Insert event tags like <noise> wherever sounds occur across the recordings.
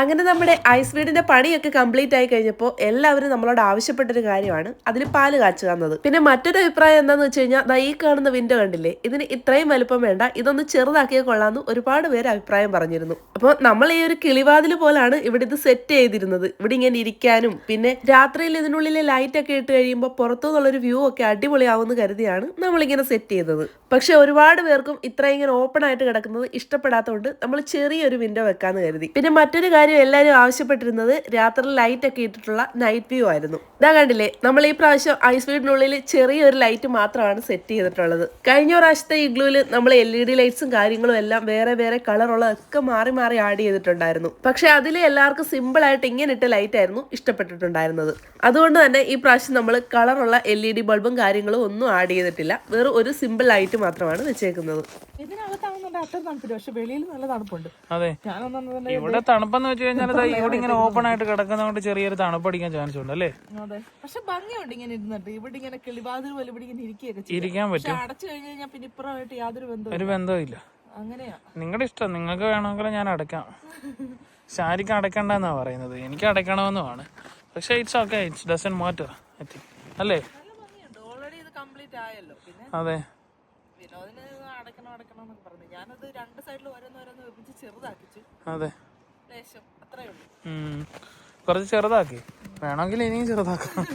അങ്ങനെ നമ്മുടെ ഐസ് വീടിന്റെ പണിയൊക്കെ കംപ്ലീറ്റ് ആയി കഴിഞ്ഞപ്പോൾ എല്ലാവരും നമ്മളോട് ആവശ്യപ്പെട്ടൊരു കാര്യമാണ്. അതിൽ പാൽ കാച്ചുക തന്നത് പിന്നെ മറ്റൊരു അഭിപ്രായം എന്താണെന്ന് വെച്ച് കഴിഞ്ഞാൽ ഈ കാണുന്ന വിൻഡോ കണ്ടില്ലേ? ഇതിന് ഇത്രയും വലുപ്പം വേണ്ട. ഇതൊന്ന് ചെറുതാക്കിയാൽ കൊള്ളാമെന്ന് ഒരുപാട് പേര് അഭിപ്രായം പറഞ്ഞിരുന്നു. അപ്പോൾ നമ്മൾ ഈ ഒരു കിളിവാതിൽ പോലാണ് ഇവിടെ ഇത് സെറ്റ് ചെയ്തിരുന്നത്. ഇവിടെ ഇങ്ങനെ ഇരിക്കാനും പിന്നെ രാത്രിയിൽ ഇതിനുള്ളിലെ ലൈറ്റ് ഒക്കെ ഇട്ട് കഴിയുമ്പോൾ പുറത്തുനിന്നുള്ളൊരു വ്യൂ ഒക്കെ അടിപൊളിയാവുമെന്ന് കരുതിയാണ് നമ്മളിങ്ങനെ സെറ്റ് ചെയ്തത്. പക്ഷെ ഒരുപാട് പേർക്കും ഇത്ര ഇങ്ങനെ ഓപ്പൺ ആയിട്ട് കിടക്കുന്നത് ഇഷ്ടപ്പെടാത്തതുകൊണ്ട് നമ്മൾ ചെറിയൊരു വിൻഡോ വെക്കാന്ന് കരുതി. പിന്നെ മറ്റൊരു കാര്യം എല്ലാവരും ആവശ്യപ്പെട്ടിരുന്നത് രാത്രി ലൈറ്റ് ഒക്കെ ഇട്ടിട്ടുള്ള നൈറ്റ് വ്യൂ ആയിരുന്നു. ഇതാ കണ്ടില്ലേ നമ്മൾ ഈ പ്രാവശ്യം ഐസ് വീടിനുള്ളിൽ ചെറിയൊരു ലൈറ്റ് മാത്രമാണ് സെറ്റ് ചെയ്തിട്ടുള്ളത്. കഴിഞ്ഞ പ്രാവശ്യത്തെ ഇഗ്ലൂവിൽ നമ്മൾ എൽ ഇ ഡി ലൈറ്റ്സും കാര്യങ്ങളും എല്ലാം വേറെ വേറെ കളറുള്ളതൊക്കെ മാറി മാറി ആഡ് ചെയ്തിട്ടുണ്ടായിരുന്നു. പക്ഷെ അതിൽ എല്ലാവർക്കും സിമ്പിൾ ആയിട്ട് ഇങ്ങനെ ഇട്ട ലൈറ്റ് ആയിരുന്നു ഇഷ്ടപ്പെട്ടിട്ടുണ്ടായിരുന്നത്. അതുകൊണ്ട് തന്നെ ഈ പ്രാവശ്യം നമ്മൾ കളറുള്ള എൽ ഇ ഡി ബൾബും കാര്യങ്ങളും ഒന്നും ആഡ് ചെയ്തിട്ടില്ല. വെറും ഒരു സിമ്പിൾ ലൈറ്റ് മാത്രമാണ് വെച്ചേക്കുന്നത്. ഇതിനകത്താവുന്നുണ്ട് അത്ര തണുപ്പില്ല. പക്ഷെ വെളിയിൽ നല്ല തണുപ്പുണ്ട്. അതെ. ഞാനൊന്നും ഇവിടെ തണുപ്പെന്ന് വെച്ച് കഴിഞ്ഞാൽ ഇവിടെ ഇങ്ങനെ ഓപ്പൺ ആയിട്ട് കിടക്കുന്നതുകൊണ്ട് ചെറിയൊരു തണുപ്പടിക്കാൻ ചാൻസ് ഉണ്ട് അല്ലേ? അതെ. പക്ഷെ ഭംഗിയുണ്ട് ഇങ്ങനെ ഇരുന്നിട്ട്. ഇവിടെ ഇങ്ങനെ കിളിവാതിൽ പോലെ ഇവിടെ ഇങ്ങനെ ഇരിക്കുകയൊക്കെ ഇരിക്കാൻ പറ്റും. അടച്ചു കഴിഞ്ഞ് കഴിഞ്ഞാൽ പിന്നെ ഇപ്പുറമായിട്ട് യാതൊരു ബന്ധവും ഒരു ബന്ധവും ഇല്ല അങ്ങനെയാ. നിങ്ങളുടെ ഇഷ്ടം. നിങ്ങൾക്ക് വേണമെങ്കിൽ ഞാൻ അടയ്ക്കാം. ശാരിക്ക് അടയ്ക്കണ്ടെന്നാ പറയുന്നത്. എനിക്ക് അടയ്ക്കണമെന്നുമാണ്. പക്ഷേ it's okay it's doesn't matter I think അല്ലേ? അതെ വിനോദിന് അടക്കണം അടക്കണം എന്നൊക്കെ പറഞ്ഞു ഞാനത് രണ്ട് സൈഡിൽ ഓരോന്ന് ഓരോന്ന് വിഭജിച്ച് ചെറുതാക്കിച്ചു. അതെ. ലേശം അത്രേ ഉള്ളൂ. കുറച്ച് ചെറുതാക്കി. വേണമെങ്കിൽ ഇനിയും ചെറുതാക്കാം.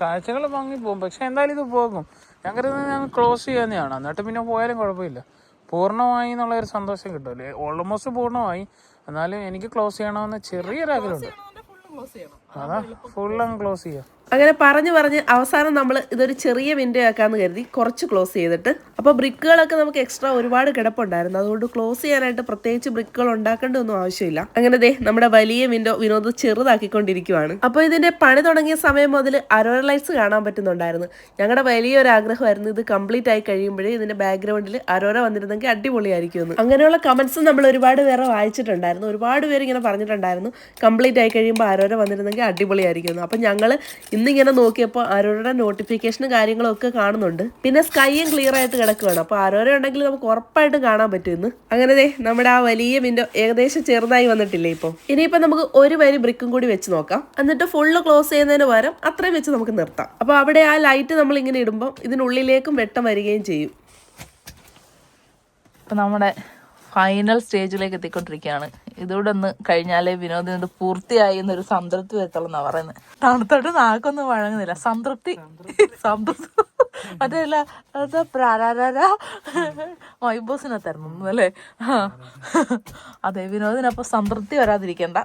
കാഴ്ചകൾ മങ്ങിപ്പോകും പക്ഷെ എന്തായാലും ഇത് പോകും. ഞാൻ കരുതുന്നത് ഞാൻ ക്ലോസ് ചെയ്യാന്നെയാണ്. എന്നിട്ട് പിന്നെ പോയാലും കുഴപ്പമില്ല. പൂർണമായി എന്നുള്ള ഒരു സന്തോഷം കിട്ടുമല്ലേ ഓൾമോസ്റ്റ് പൂർണമായി. എന്നാലും എനിക്ക് ക്ലോസ് ചെയ്യണമെന്ന് ചെറിയൊരു ആഗ്രഹമുണ്ട്. ഫുള്ള് ക്ലോസ് ചെയ്യണം. അതാ ഫുൾ അങ്ങ് ക്ലോസ് ചെയ്യാം. അങ്ങനെ പറഞ്ഞു പറഞ്ഞ് അവസാനം നമ്മൾ ഇതൊരു ചെറിയ വിൻഡോ ആക്കാന്ന് കരുതി കുറച്ച് ക്ലോസ് ചെയ്തിട്ട്. അപ്പോൾ ബ്രിക്കുകളൊക്കെ നമുക്ക് എക്സ്ട്രാ ഒരുപാട് കിടപ്പുണ്ടായിരുന്നു. അതുകൊണ്ട് ക്ലോസ് ചെയ്യാനായിട്ട് പ്രത്യേകിച്ച് ബ്രിക്കുകൾ ഉണ്ടാക്കേണ്ടതൊന്നും ആവശ്യമില്ല. അങ്ങനെ ദേ നമ്മുടെ വലിയ വിൻഡോ വിനോദ് ചെറുതാക്കിക്കൊണ്ടിരിക്കുവാണ്. അപ്പോൾ ഇതിന്റെ പണി തുടങ്ങിയ സമയം മുതൽ അരോറ ലൈറ്റ്സ് കാണാൻ പറ്റുന്നുണ്ടായിരുന്നു. ഞങ്ങളുടെ വലിയൊരു ആഗ്രഹമായിരുന്നു ഇത് കംപ്ലീറ്റ് ആയി കഴിയുമ്പോഴേ ഇതിന്റെ ബാക്ക്ഗ്രൗണ്ടിൽ അരോര വന്നിരുന്നെങ്കിൽ അടിപൊളിയായിരിക്കുമെന്ന്. അങ്ങനെയുള്ള കമന്റ്സ് നമ്മൾ ഒരുപാട് പേരെ വായിച്ചിട്ടുണ്ടായിരുന്നു. ഒരുപാട് പേര് ഇങ്ങനെ പറഞ്ഞിട്ടുണ്ടായിരുന്നു കംപ്ലീറ്റ് ആയി കഴിയുമ്പോൾ അരോര വന്നിരുന്നെങ്കിൽ അടിപൊളിയായിരിക്കുമെന്ന്. അപ്പം ഞങ്ങൾ ഇന്നിങ്ങനെ നോക്കിയപ്പോൾ ആരോരുടെ നോട്ടിഫിക്കേഷനും കാര്യങ്ങളും ഒക്കെ കാണുന്നുണ്ട്. പിന്നെ സ്കൈയും ക്ലിയർ ആയിട്ട് കിടക്കുകയാണ് അപ്പോൾ ആരോരോ ഉണ്ടെങ്കിൽ നമുക്ക് ഉറപ്പായിട്ടും കാണാൻ പറ്റും ഇന്ന് അങ്ങനെ നമ്മുടെ ആ വലിയ വിൻഡോ ഏകദേശം ചെറുതായി വന്നിട്ടില്ലേ ഇപ്പോൾ ഇനിയിപ്പോൾ നമുക്ക് ഒരു വരി ബ്രിക്കും കൂടി വെച്ച് നോക്കാം. എന്നിട്ട് ഫുള്ള് ക്ലോസ് ചെയ്യുന്നതിന് പകരം അത്രയും വെച്ച് നമുക്ക് നിർത്താം. അപ്പോൾ അവിടെ ആ ലൈറ്റ് നമ്മൾ ഇങ്ങനെ ഇടുമ്പോൾ ഇതിനുള്ളിലേക്കും വെട്ടം വരികയും ചെയ്യും. നമ്മുടെ ഫൈനൽ സ്റ്റേജിലേക്ക് എത്തിക്കൊണ്ടിരിക്കുകയാണ്. ഇതോടെ ഒന്ന് കഴിഞ്ഞാലേ വിനോദിനോട് പൂർത്തിയായി എന്നൊരു സംതൃപ്തി വരത്തുള്ളൂ എന്നാ പറയുന്നത് തണുത്തോട്ട് നാക്കൊന്നും വഴങ്ങുന്നില്ല. സംതൃപ്തി. സംതൃപ്തി. മറ്റേല്ല വൈബോസിനകത്തായിരുന്നു തരണം അല്ലേ. അതെ വിനോദിനപ്പൊ സംതൃപ്തി വരാതിരിക്കണ്ട.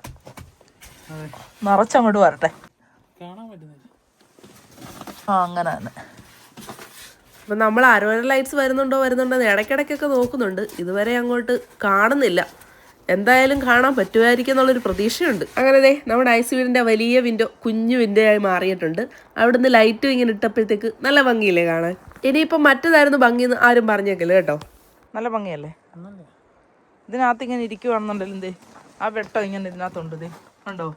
നിറച്ചങ്ങോട്ട് വരട്ടെ. ആ അങ്ങനെ തന്നെ. അപ്പം നമ്മൾ അരോര ലൈറ്റ്സ് വരുന്നുണ്ടോ വരുന്നുണ്ടോ എന്ന് ഇടയ്ക്കിടയ്ക്കൊക്കെ നോക്കുന്നുണ്ട്. ഇതുവരെ അങ്ങോട്ട് കാണുന്നില്ല. എന്തായാലും കാണാൻ പറ്റുമായിരിക്കും എന്നുള്ളൊരു പ്രതീക്ഷയുണ്ട്. അങ്ങനെ ദേ നമ്മുടെ ഐസ് വീടിന്റെ വലിയ വിൻഡോ കുഞ്ഞു വിൻഡോ ആയി മാറിയിട്ടുണ്ട്. അവിടുന്ന് ലൈറ്റും ഇങ്ങനെ ഇട്ടപ്പോഴത്തേക്ക് നല്ല ഭംഗിയില്ലേ കാണാൻ? ഇനിയിപ്പം മറ്റേതായിരുന്നു ഭംഗിയെന്ന് ആരും പറഞ്ഞേക്കില്ല കേട്ടോ? നല്ല ഭംഗിയല്ലേ? ഇതിനകത്ത് ഇങ്ങനെ ഇരിക്കുവാണെന്നുണ്ടല്ലോ എന്തേ ആ വെട്ടം ഇങ്ങനെ ഇതിനകത്തുണ്ട് ദേ. ഉണ്ടോ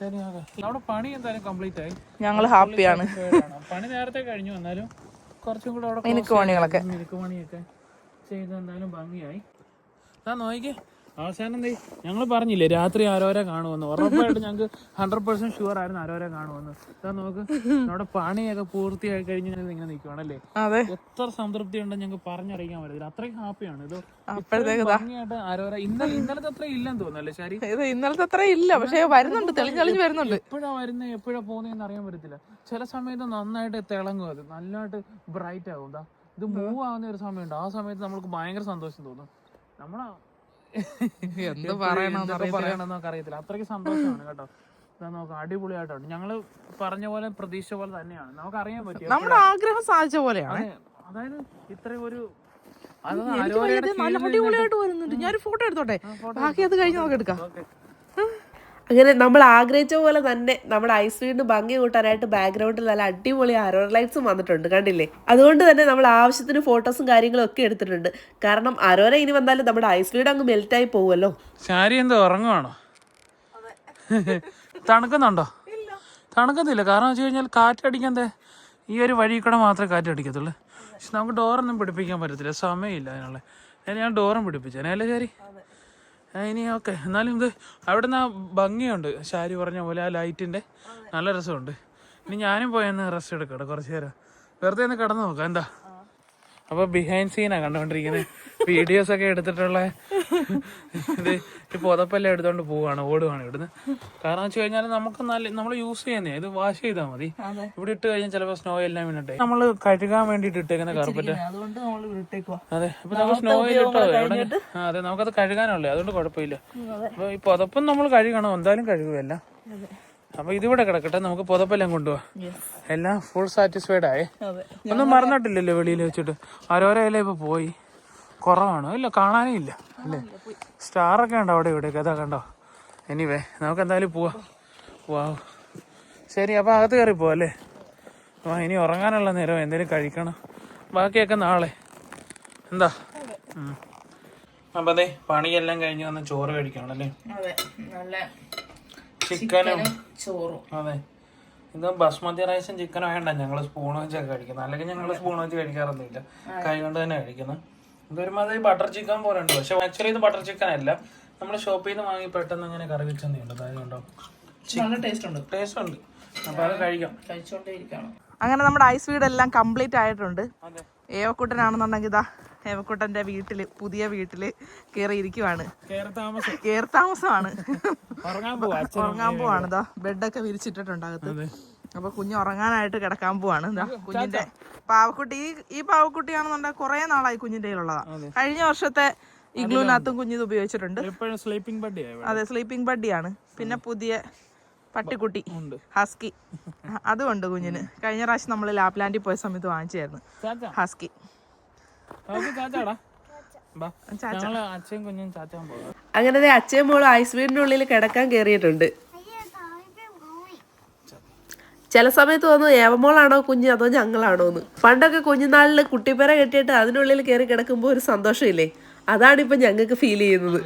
നമ്മുടെ പണി എന്തായാലും കംപ്ലീറ്റ് ആയി. ഞങ്ങൾ ഹാപ്പിയാണ്. പണി നേരത്തെ കഴിഞ്ഞു. എന്നാലും കുറച്ചും കൂടെ അവിടെ മിനുക്ക് പണികളൊക്കെ. മിനുക്ക് പണിയൊക്കെ ചെയ്ത് എന്തായാലും ഭംഗിയായി. നോക്കി നോക്കിക്കേ അവസാനം എന്തേ ഞങ്ങൾ പറഞ്ഞില്ലേ രാത്രി ആരോരെ കാണുമെന്ന്. ഉറപ്പായിട്ട് ഞങ്ങൾക്ക് ഹൺഡ്രഡ് പെർസെന്റ് ഷുവർ ആയിരുന്നു ആരോരെ കാണുമെന്ന്. ഇതാ നോക്ക് നമ്മുടെ പണിയൊക്കെ പൂർത്തിയായി കഴിഞ്ഞ് ഞങ്ങൾ ഇങ്ങനെ നിൽക്കുവാണല്ലേ എത്ര സംതൃപ്തി ഉണ്ടെന്ന് ഞങ്ങൾക്ക് പറഞ്ഞറിയിക്കാൻ പറ്റില്ല അത്രയും ഹാപ്പിയാണ്. ഇത് ഭംഗിയായിട്ട് ആരോര ഇന്നലെ ഇന്നലത്തെ അത്ര ഇല്ലെന്ന് തോന്നുന്നല്ലേ ശരി? ഇത് ഇന്നലത്തെ അത്ര ഇല്ല പക്ഷേ വരുന്നുണ്ട് തെളിഞ്ഞ് തെളിഞ്ഞ് വരുന്നുണ്ട്. എപ്പോഴാ വരുന്നത് എപ്പോഴാ പോകുന്നതെന്ന് അറിയാൻ പറ്റത്തില്ല. ചില സമയത്ത് നന്നായിട്ട് തിളങ്ങും അത്. നല്ലതായിട്ട് ബ്രൈറ്റ് ആകും ഇത് മൂവ് ആവുന്ന ഒരു സമയമുണ്ട്. ആ സമയത്ത് നമ്മൾക്ക് ഭയങ്കര സന്തോഷം തോന്നും. നമ്മളാ എന്ത് പറയണമെന്നൊക്കെ അറിയത്തില്ല. അത്രയ്ക്ക് സന്തോഷമാണ് കേട്ടോ. നോക്കാം അടിപൊളിയായിട്ടുണ്ട് ഞങ്ങൾ പറഞ്ഞ പോലെ പ്രതീക്ഷ പോലെ തന്നെയാണ്. നമുക്ക് അറിയാൻ പറ്റും നമ്മുടെ ആഗ്രഹം സാധിച്ച പോലെയാണ്. അതായത് ഇത്രയും ഒരു നല്ല അടിപൊളിയായിട്ട് വരുന്നുണ്ട്. ഞാനൊരു ഫോട്ടോ എടുത്തോട്ടെ? ബാക്കി അത് കഴിഞ്ഞ് നമുക്ക് എടുക്കാം. ഓക്കേ. അങ്ങനെ നമ്മൾ ആഗ്രഹിച്ച പോലെ തന്നെ നമ്മുടെ ഐസ് വീടിന് ഭംഗി കൂട്ടാനായിട്ട് ബാക്ക്ഗ്രൗണ്ടിൽ നല്ല അടിപൊളി അരോർ ലൈറ്റ്സും വന്നിട്ടുണ്ട് കണ്ടില്ലേ? അതുകൊണ്ട് തന്നെ നമ്മൾ ആവശ്യത്തിന് ഫോട്ടോസും കാര്യങ്ങളും ഒക്കെ എടുത്തിട്ടുണ്ട്. കാരണം അരോര ഇനി വന്നാലും നമ്മുടെ ഐസ് വീട് അങ്ങ് മെൽറ്റായി പോകുമല്ലോ ശാരി എന്തോ ഉറങ്ങുവാണോ? തണുക്കുന്നുണ്ടോ? തണുക്കത്തില്ല കാരണം വെച്ച് കഴിഞ്ഞാൽ കാറ്റടിക്കാതെ ഈ ഒരു വഴി കൂടെ മാത്രമേ കാറ്റടിക്കത്തുള്ളൂ പക്ഷെ നമുക്ക് ഡോറൊന്നും പിടിപ്പിക്കാൻ പറ്റത്തില്ല. സമയമില്ല അതിനുള്ള. അതിന് ഞാൻ ഡോറും പിടിപ്പിച്ചേനെ അല്ലേ ശരി? ഇനി ഓക്കെ. എന്നാലും ഇത് അവിടെ നിന്ന് ഭംഗിയുണ്ട്. ശാരി പറഞ്ഞ പോലെ ആ ലൈറ്റിന്റെ. നല്ല രസമുണ്ട്. ഇനി ഞാനും പോയെന്ന് റെസ്റ്റ് എടുക്കട്ടെ കുറച്ച് നേരം. വെറുതെ ഒന്ന് കിടന്നു നോക്കാം. എന്താ? അപ്പൊ ബിഹൈൻഡ് സീനാ കണ്ടോണ്ടിരിക്കുന്നത് വീഡിയോസ് ഒക്കെ എടുത്തിട്ടുള്ള ഇത് ഈ പുതപ്പെല്ലാം എടുത്തോണ്ട് പോവാണ് ഓടുവാണ് ഇവിടുന്ന്. കാരണം വെച്ച് കഴിഞ്ഞാൽ നമുക്ക് നല്ല നമ്മൾ യൂസ് ചെയ്യുന്നേ ഇത് വാഷ് ചെയ്താൽ മതി. ഇവിടെ ഇട്ട് കഴിഞ്ഞാൽ ചിലപ്പോ സ്നോ എല്ലാം വീണിട്ടെ. നമ്മൾ കഴുകാൻ വേണ്ടിട്ട് ഇട്ടേക്കുന്ന കാർപ്പറ്റ് അതെ അപ്പൊ നമുക്ക് സ്നോയിൽ ഇട്ടോ എവിടെ അതെ നമുക്കത് കഴുകാനുള്ളേ അതുകൊണ്ട് കുഴപ്പമില്ല. അപ്പൊ ഈ പുതപ്പും നമ്മൾ കഴുകണം? എന്തായാലും കഴുകുമല്ല അപ്പൊ ഇതിവിടെ കിടക്കട്ടെ നമുക്ക് പുതപ്പെല്ലാം കൊണ്ടുപോവാ. എല്ലാം ഫുൾ സാറ്റിസ്ഫൈഡ് ആയി. ഒന്നും മറന്നിട്ടില്ലല്ലോ വെളിയിൽ വെച്ചിട്ട്. ഓരോരോ ഇപ്പൊ പോയി. കുറവാണ്? ഇല്ല കാണാനേ ഇല്ല. അല്ലേ? സ്റ്റാറൊക്കെ ഉണ്ടോ അവിടെ ഇവിടെ കഥ കണ്ടോ? എനിവേ നമുക്ക് എന്തായാലും പോവാ. വാവ്. ശരി അപ്പൊ അകത്ത് കയറി പോവാ അല്ലേ? ആ ഇനി ഉറങ്ങാനുള്ള നേരം എന്തേലും കഴിക്കണം. ബാക്കിയൊക്കെ നാളെ. എന്താ. അപ്പൊ അതെ പണിയെല്ലാം കഴിഞ്ഞ് വന്ന് ചോറ് കഴിക്കണം അല്ലേ? ചിക്കനും ചോറും. അതെ. ഇത് ബസ്മതി റൈസും ചിക്കനും വേണ്ട ഞങ്ങൾ സ്പൂൺ വെച്ചൊക്കെ കഴിക്കുന്നത് അല്ലെങ്കിൽ ഞങ്ങൾ സ്പൂൺ വെച്ച് കഴിക്കാറൊന്നുമില്ല. കൈ കൊണ്ട് തന്നെ കഴിക്കുന്നത് ഇതൊരുമാതിരി ബട്ടർ ചിക്കൻ പോലെ ഉണ്ട്. പക്ഷെ ആക്ച്വലി ഇത് ബട്ടർ ചിക്കൻ അല്ല. നമ്മൾ ഷോപ്പിൽ നിന്ന് വാങ്ങി പെട്ടെന്ന് ഇങ്ങനെ കറി വെച്ചെന്നുണ്ട് അതായത് ഉണ്ടോ നല്ല ടേസ്റ്റ് ഉണ്ട്. ടേസ്റ്റ് ഉണ്ട് അപ്പൊ അത് കഴിക്കാം. കഴിച്ചോണ്ടേ ഇരിക്കണം. അങ്ങനെ നമ്മുടെ ഐസ് വീട് എല്ലാം കംപ്ലീറ്റ് ആയിട്ടുണ്ട്. ഏവക്കുട്ടനാണെന്നുണ്ടെങ്കിൽ ഇതാ ഏവക്കുട്ടന്റെ വീട്ടിൽ പുതിയ വീട്ടിൽ കയറി ഇരിക്കുവാണ് കേറി താമസം. കയറി താമസമാണ്. ഉറങ്ങാൻ പോവാണ്. ഇതാ ബെഡൊക്കെ വിരിച്ചിട്ടിട്ടുണ്ട് അകത്ത് അപ്പൊ കുഞ്ഞ് ഉറങ്ങാനായിട്ട് കിടക്കാൻ പോവാണ്. എന്താ കുഞ്ഞിന്റെ പാവക്കുട്ടി ഈ ഈ പാവക്കുട്ടിയാണെന്നുണ്ടെങ്കിൽ കുറെ നാളായി കുഞ്ഞിന്റെ കയ്യിലുള്ളതാ. കഴിഞ്ഞ വർഷത്തെ ഇഗ്ലൂനകത്തും കുഞ്ഞിത് ഉപയോഗിച്ചിട്ടുണ്ട്. സ്ലീപ്പിംഗ് ബഡ്ഡി അതെ സ്ലീപ്പിംഗ് ബഡ്ഡിയാണ് പിന്നെ പുതിയ പട്ടിക്കുട്ടി ഹസ്കി. അതുമുണ്ട് കുഞ്ഞിന്. കഴിഞ്ഞ പ്രാവശ്യം നമ്മൾ ലാപ്ലാൻഡിൽ പോയ സമയത്ത് വാങ്ങിച്ചായിരുന്നു ഹസ്കി. അങ്ങനെ അച്ഛയും മോളും ഐസ് വീടിന്റെ ഉള്ളിൽ കിടക്കാൻ കയറിയിട്ടുണ്ട് ചില സമയത്ത് തോന്നുന്നു ഏവമോളാണോ കുഞ്ഞ് അതോ ഞങ്ങളാണോ എന്ന് പണ്ടൊക്കെ കുഞ്ഞുനാളിൽ കുട്ടിപ്പേര കെട്ടിയിട്ട് അതിനുള്ളിൽ കയറി കിടക്കുമ്പോൾ ഒരു സന്തോഷമില്ലേ? അതാണ് ഇപ്പൊ ഞങ്ങൾക്ക് ഫീൽ ചെയ്യുന്നത്.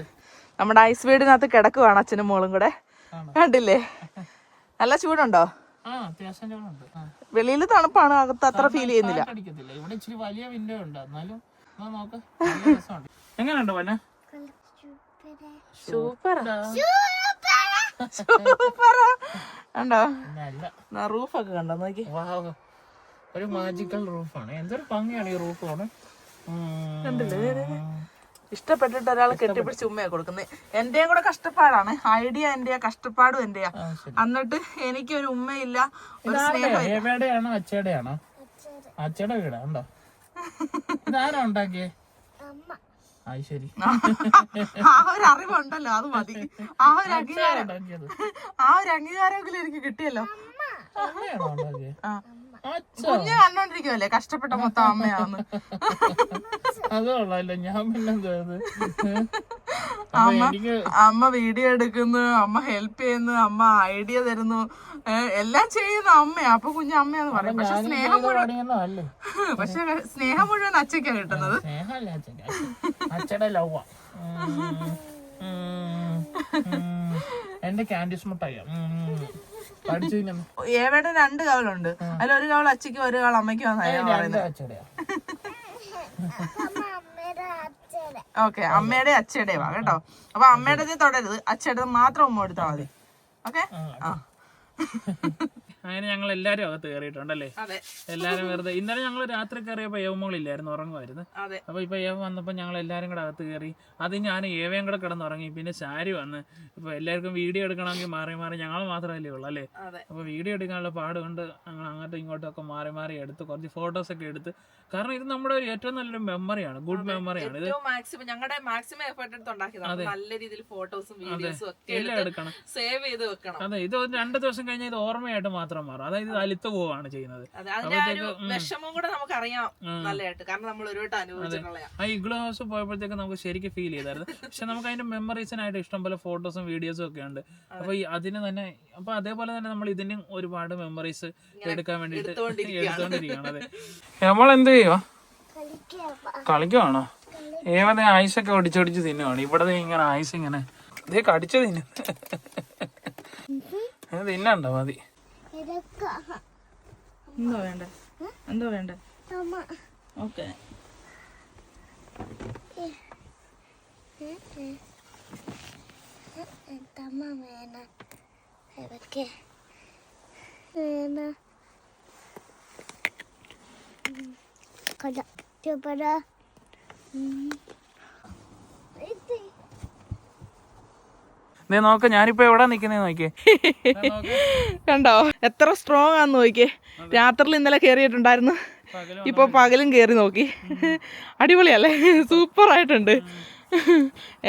നമ്മുടെ ഐസ് വീടിനകത്ത് കിടക്കുവാണ് അച്ഛനും മോളും കൂടെ. കണ്ടില്ലേ? നല്ല ചൂടുണ്ടോ? വെളിയിൽ തണുപ്പാണ് അകത്ത് അത്ര ഫീൽ ചെയ്യുന്നില്ല. ഇവിടെ ഇച്ചിരി വലിയ വിൻഡോ ഉണ്ട്. എന്നാലും നോക്ക്. എങ്ങനെയുണ്ട് പന്ന? സൂപ്പർ സൂപ്പർ കണ്ടോ? റൂഫൊക്കെ കണ്ടോ? നോക്കി. ഒരു മാജിക്കൽ റൂഫാണ്. എന്തൊരു ഭംഗിയാണ് ഈ റൂഫാണ് ആണ് ഇഷ്ടപ്പെട്ടിട്ട് ഒരാൾ കെട്ടിപ്പിടിച്ച് ഉമ്മയാ കൊടുക്കുന്നത് എന്റെയും കൂടെ കഷ്ടപ്പാടാണ്. ഐഡിയ എന്റെയാ കഷ്ടപ്പാടും എന്റെയാ. എന്നിട്ട് എനിക്കൊരു ഉമ്മയില്ല ഒരു സ്നേഹം അച്ചയുടെയാണോ അച്ചയുടെ വീടാ ഉണ്ടോ? <laughs> ഇതാരാ ഉണ്ടാക്കിയേ? ശരി. ആ ഒരു അറിവുണ്ടല്ലോ അത് മതി. ആ ഒരു അംഗീകാരം. ആ ഒരു അംഗീകാരമെങ്കിലും എനിക്ക് കിട്ടിയല്ലോ. കുഞ്ഞ് കണ്ടോണ്ടിരിക്കുവല്ലേ? കഷ്ടപ്പെട്ട മൊത്തം അമ്മയാന്ന്. അത് കൊള്ളാമല്ലോ ഞാൻ പിന്നെ അമ്മ അമ്മ വീഡിയോ എടുക്കുന്നു അമ്മ ഹെൽപ്പ് ചെയ്യുന്നു അമ്മ ഐഡിയ തരുന്നു എല്ലാം ചെയ്യുന്ന അമ്മയാ. അപ്പൊ കുഞ്ഞു അമ്മയാന്ന് പറയും. പക്ഷെ സ്നേഹം മുഴുവൻ പക്ഷെ സ്നേഹം മുഴുവൻ അച്ഛക്കാ കിട്ടുന്നത്. എന്റെ ക്യാൻഡിസ് മുട്ടായ? ഏവയുടെ രണ്ട് കവളുണ്ട്. അതിൽ ഒരു കവൾ അച്ഛക്ക് ഒരു കവൾ അമ്മയ്ക്കും ഓക്കെ അമ്മയുടെ അച്ഛയുടെ വാ കേട്ടോ. അപ്പൊ അമ്മയുടെ തൊടരുത്. അച്ഛയുടെ മാത്രം ഉമ്മ കൊടുത്താൽ മതി. ഓക്കെ? ആ അങ്ങനെ ഞങ്ങൾ എല്ലാരും അകത്ത് കയറിയിട്ടുണ്ടല്ലേ എല്ലാരും വെറുതെ. ഇന്നലെ ഞങ്ങൾ രാത്രി കയറിയപ്പോ യവമോളില്ലായിരുന്നു ഉറങ്ങുമായിരുന്നു. അപ്പൊ ഇപ്പൊ ഏവ വന്നപ്പോ ഞങ്ങൾ എല്ലാരും കൂടെ അകത്ത് കയറി അത് ഞാൻ ഏവയും കൂടെ കിടന്നുറങ്ങി. പിന്നെ ശാരി വന്ന്. ഇപ്പൊ എല്ലാവർക്കും വീഡിയോ എടുക്കണമെങ്കിൽ മാറി മാറി ഞങ്ങൾ മാത്രമല്ലേ ഉള്ളൂ അല്ലേ? അപ്പൊ വീഡിയോ എടുക്കാനുള്ള പാട് കൊണ്ട് ഞങ്ങൾ അങ്ങോട്ടും ഇങ്ങോട്ടും ഒക്കെ മാറി മാറി എടുത്ത് കുറച്ച് ഫോട്ടോസ് ഒക്കെ എടുത്ത്. കാരണം ഇത് നമ്മുടെ ഒരു ഏറ്റവും നല്ലൊരു മെമ്മറിയാണ് ഗുഡ് മെമ്മറിയാണ് ഇത് മാക്സിമം ഞങ്ങളുടെ മാക്സിമം എഫേർട്ട് എടുത്ത് ഉണ്ടാക്കിയതാണ്. നല്ല രീതിയിൽ ഫോട്ടോസും വീഡിയോസും ഒക്കെ എടുക്കണം. സേവ് ചെയ്ത് വെക്കണം. അതെ. ഇത് രണ്ടു രണ്ട് ദിവസം കഴിഞ്ഞാൽ ഇത് ഓർമ്മയായിട്ട് മാത്രം മാറും. അതായത് അലുത്ത പോവാണ് ചെയ്യുന്നത്. ആ ഇഗ്ലോ ഹൗസ് പോയപ്പോഴത്തേക്ക് നമുക്ക് ശരിക്കും ഫീൽ ചെയ്തായിരുന്നു. പക്ഷെ നമുക്ക് അതിന്റെ മെമ്മറീസിനായിട്ട് ഇഷ്ടംപോലെ ഫോട്ടോസും വീഡിയോസും ഒക്കെ ഉണ്ട്. അപ്പൊ അതിന് തന്നെ അപ്പൊ അതേപോലെ തന്നെ നമ്മൾ ഇതിനും ഒരുപാട് മെമ്മറീസ് എടുക്കാൻ വേണ്ടിട്ട് എടുത്തോണ്ടിരിക്കുകയാണ് അതെ. നമ്മൾ എന്ത് ചെയ്യുക കളിക്കുവാണോ? ഏവതെ ഐസൊക്കെ ഒടിച്ചൊടിച്ച് തിന്നുവാണ്. ഇവിടെ ഇങ്ങനെ ഐസ് ഇങ്ങനെ ഇതേ കടിച്ചു തിന്നു ഇത് തിന്നണ്ടോ മതി. എന്തോ വേണ്ട? എന്തോ വേണ്ട? ഓക്കെ. തമ്മ നീ നോക്ക ഞാനിപ്പോ എവിടെ നിക്കുന്നേ നോക്കിയേ. കണ്ടോ? എത്ര സ്ട്രോങ് ആന്ന് നോക്കിയേ. രാത്രിയിൽ ഇന്നലെ കയറിയിട്ടുണ്ടായിരുന്നു ഇപ്പൊ പകലും കയറി നോക്കി. അടിപൊളിയല്ലേ? സൂപ്പർ ആയിട്ടുണ്ട്.